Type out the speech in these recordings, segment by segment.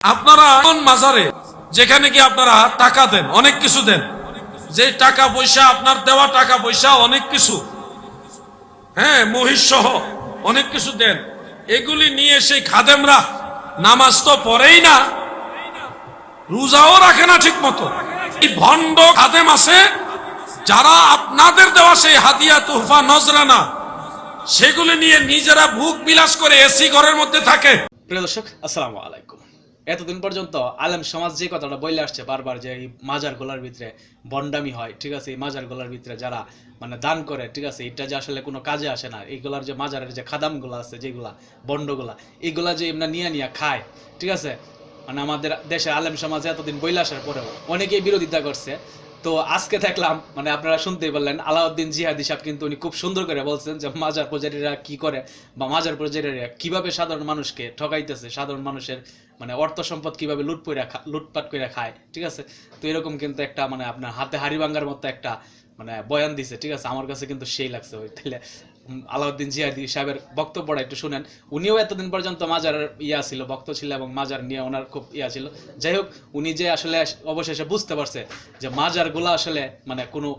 আপনারা এমন মাজারে যেখানে কি আপনারা টাকা দেন, অনেক কিছু দেন। যে টাকা পয়সা, আপনার দেওয়া টাকা পয়সা, অনেক কিছু। হ্যাঁ মহিষ সহ অনেক কিছু দেন। এগুলি নিয়ে সেই খাদেমরা নামাজ তো পড়েই না, রোজাও রাখে না ঠিক মতো এই ভণ্ড খাদেম আছে, যারা আপনাদের দেওয়া সেই হাদিয়া তোহফা, নজরানা, সেগুলি নিয়ে নিজেরা ভুক বিলাস করে এসি ঘরের মধ্যে থাকে। প্রিয় দর্শক, আসসালামু আলাইকুম। এতদিন পর্যন্ত আলেম সমাজ যে কথাটা বলে আসছে বারবার যে এই মাজার গোলার ভিতরে বন্ডামি হয়, ঠিক আছে? এই মাজার গোলার ভিতরে যারা মানে দান করে, ঠিক আছে? এটা যে আসলে কোনো কাজে আসে না। এইগুলার যে মাজারের যে খাদামগুলো আছে, যেগুলা, বন্ডগুলা, এইগুলা যে এমনি নিয়ে নিয়ে খায়, ঠিক আছে? মানে আমাদের দেশে আলেম সমাজে এতদিন বইলে আসার পরেও অনেকেই বিরোধিতা করছে। তো আজকে দেখলাম মানে আপনারা শুনতে পারলেন, আলাউদ্দিন জিহাদি সাহেব কিন্তু উনি খুব সুন্দর করে বলছেন যে মাজার পূজারীরা কি করে বা মাজার পূজারীরা কীভাবে সাধারণ মানুষকে ঠকাইতেছে, সাধারণ মানুষের মানে অর্থ সম্পদ কীভাবে লুট করে লুটপাট করে খায়, ঠিক আছে? তো এরকম কিন্তু একটা মানে আপনার হাতে হাড়ি ভাঙ্গার মতো একটা মানে বয়ান দিছে, ঠিক আছে? আমার কাছে কিন্তু সেই লাগছে ওই, তাহলে আলাউদ্দিন জিহাদি সাহেবের বক্তব্যটা একটু শুনেন। উনিও এতদিন পর্যন্ত মাজার ইয়া ছিল বক্ত ছিল এবং মাজার নিয়ে ওনার খুব ইয়া ছিল। যাই হোক, উনি যে আসলে অবশেষে বুঝতে পারছে যে মাজারগুলা আসলে মানে কোনো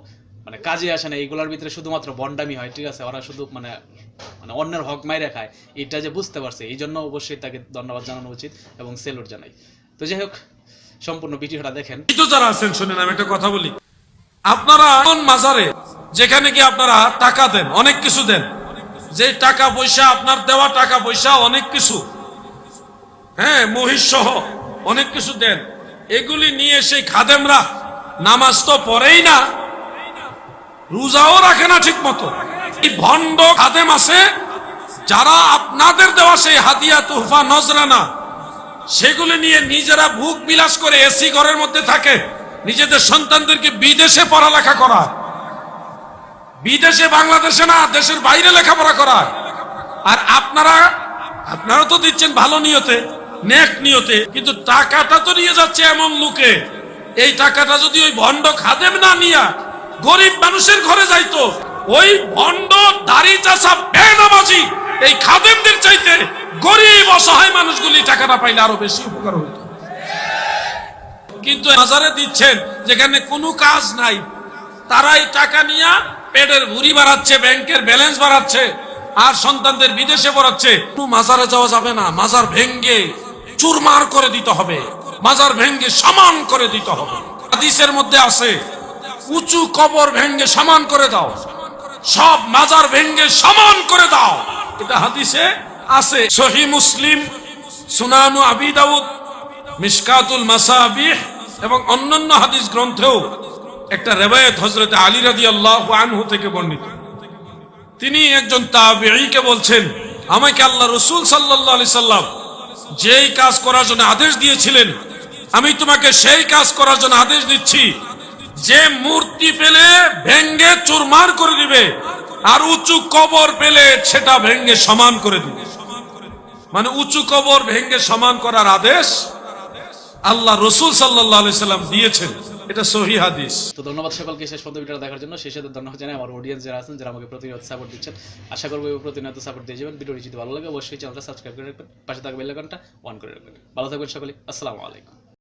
মানে কাজে আসে না, এইগুলোর ভিতরে শুধুমাত্র বন্ডামি হয়, ঠিক আছে? ওরা শুধু মানে মানে অন্যের হক মাইরে খায় এটা যে বুঝতে পারছে, এই জন্য অবশ্যই তাকে ধন্যবাদ জানানো উচিত এবং সেলুট জানাই। তো যাই হোক, সম্পূর্ণ ভিডিওটা দেখেন। যারা আছেন শুনেন আমি একটা কথা বলি। আপনারা মাজারে যেখানে কি আপনারা টাকা দেন, অনেক কিছু দেন। যে টাকা পয়সা, আপনার দেওয়া টাকা পয়সা, অনেক কিছু। হ্যাঁ মহিষ সহ অনেক কিছু দেন। এগুলি নিয়ে সেই খাদেমরা নামাজ তো পড়েই না, রোজাও রাখে না ঠিক মতো এই ভণ্ড খাদেম আছে, যারা আপনাদের দেওয়া সেই হাদিয়া তোহফা, নজরানা, সেগুলি নিয়ে নিজেরা ভুক বিলাস করে এসি ঘরের মধ্যে থাকে। নিজেদের সন্তানদেরকে বিদেশে পড়ালেখা করা বিদেশে, বাংলাদেশে না, দেশের বাইরে লেখাপড়া করা আর আপনারা আপনারা তো দিচ্ছেন ভালো নিয়তে, নেক নিয়তে, কিন্তু টাকাটা তো নিয়ে যাচ্ছে এমন লোকে। এই টাকাটা যদি ওই ভণ্ড খাদেম না নিয়া গরিব মানুষের ঘরে যাইতো, ওই ভণ্ড দাড়ি চাষা বেনামাজি, এই খাদেমদের চাইতে গরিব, অসহায় মানুষগুলি টাকাটা পাইলে আরও বেশি উপকার হইতো। কিন্তু বাজারে দিচ্ছেন, যেখানে কোনো কাজ নাই, তারাই টাকা নিয়ে পেটের ভুড়ি বাড়াচ্ছে, ব্যাংকের ব্যালেন্স বাড়াচ্ছে, আর সন্তানদের বিদেশে পড়াচ্ছে। মাজারে যাওয়া যাবে না, মাজার ভেঙ্গে চুরমার করে দিতে হবে। মাজার ভেঙ্গে সমান করে দিতে হবে। হাদিসের মধ্যে আছে, উঁচু কবর ভেঙ্গে সমান করে দাও, সব মাজার ভেঙ্গে সমান করে দাও। এটা হাদিসে আছে। সহি মুসলিম, সুনানু আবি দাউদ, মিসকাতুল মাসাবিহ এবং অন্যান্য হাদিস গ্রন্থেও একটা রেবায়ত হজরত আলী রাদি আল্লাহ আনহু থেকে বর্ণিত। তিনি একজন তাবিঈকে বলছেন, আমাকে আল্লাহ রসুল সাল্লাল্লাহু আলাইহি সাল্লাম যেই কাজ করার জন্য আদেশ দিয়েছিলেন, আমি তোমাকে সেই কাজ করার জন্য আদেশ দিচ্ছি। যে মূর্তি পেলে ভেঙ্গে চুরমার করে দিবে, আর উঁচু কবর পেলে সেটা ভেঙ্গে সমান করে দিবে। মানে উঁচু কবর ভেঙ্গে সমান করার আদেশ আল্লাহ রসুল সাল্লাহ সাল্লাম দিয়েছেন। এটা সহি হাদিস। তো ধন্যবাদ সকলকে শেষ পর্যন্ত ভিডিওটা দেখার জন্য। শেষে ধন্যবাদ জানাই আমার অডিয়েন্স যারা আছেন, যারা আমাকে প্রতিনিয়ত সাপোর্ট দিচ্ছেন। আশা করব প্রতিনিয়ত সাপোর্ট দিয়ে যাবেন। ভিডিওটি যদি ভালো লাগে, অবশ্যই চ্যানেলটা সাবস্ক্রাইব করে রাখবেন। পাশে থাকা বেল আইকনটা অন করে রাখবেন। ভালো থাকবেন সকলে। আসসালামু আলাইকুম।